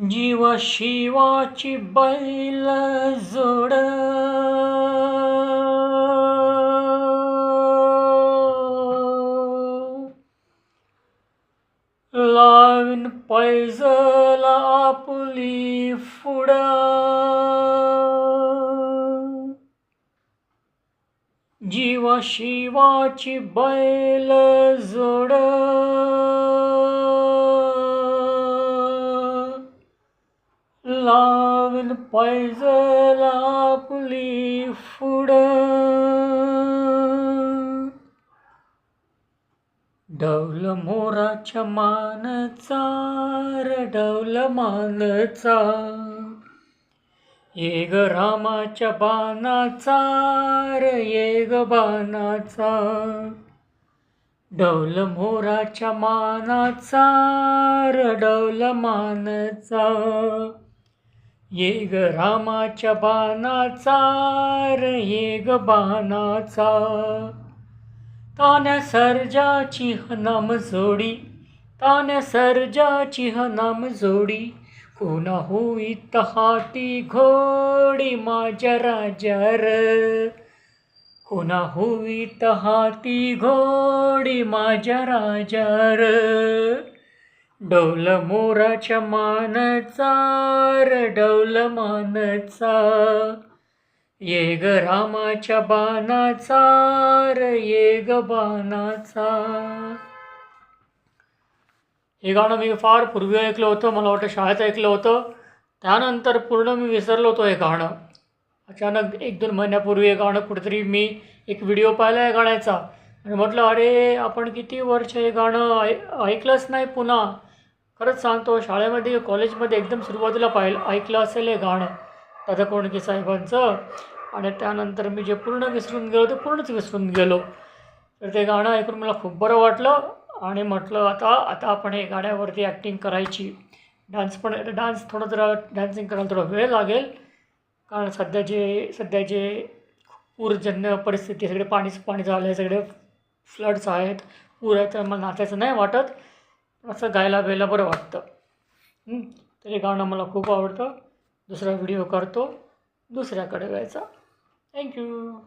जीव शिवाची बैल जोड. लावीन पैजल आपली फुड. जीव शिवाची बैल जोड. लावल पायजल आपली फुड. डवल मोराच्या मानचा र मानचा. ये ग रामाच्या बाणाचा र ये ग बाणाचा. डौल मोराच्या मानाचा र मानचा. ये ग रामाच्या बाणाचा र ये ग बाणाचा. तान्या सर्जाची ह नाम जोडी तान्या सर्जाची ह नाम जोडी. कोणा होई तहाती घोडी माझ्या राजार? कोणा होई तहाती घोडी माझ्या राजार? डौल मोराच्या मानचा र डौल मानचा. ये ग रामाच्या बाणाचा र ये ग बाणाचा. हे गाणं मी फार पूर्वी ऐकलं होतं मला वाटतं शाळेत ऐकलं होतं. त्यानंतर पूर्ण मी विसरलो होतो हे गाणं. अचानक एक दोन महिन्यापूर्वी हे गाणं कुठेतरी मी एक व्हिडिओ पाहिला आहे गाण्याचा. आणि म्हटलं अरे आपण किती वर्ष हे गाणं ऐ ऐकलंच नाही पुन्हा. खरंच सांगतो शाळेमध्ये कॉलेजमध्ये एकदम सुरुवातीला पाहिलं ऐकलं असेल हे गाणं दादा कोंडके साहेबांचं. आणि त्यानंतर मी जे पूर्ण विसरून गेलो ते पूर्णच विसरून गेलो. तर ते गाणं ऐकून मला खूप बरं वाटलं आणि म्हटलं आता आता आपण हे गाण्यावरती ॲक्टिंग करायची. डान्स पण डान्स थोडं जरा डान्सिंग करायला थोडा वेळ लागेल. कारण सध्या जे सध्या जे पूरजन्य परिस्थिती सगळे पाणीच पाणी झालं आहे सगळे फ्लड्स आहेत. पूर आहे तर मला नाचायचं नाही वाटत. असं गायला बियला बरं वाटतं. तरी गाणं मला खूप आवडतं. दुसरा व्हिडिओ करतो. दुसऱ्याकडे जायचा. थँक्यू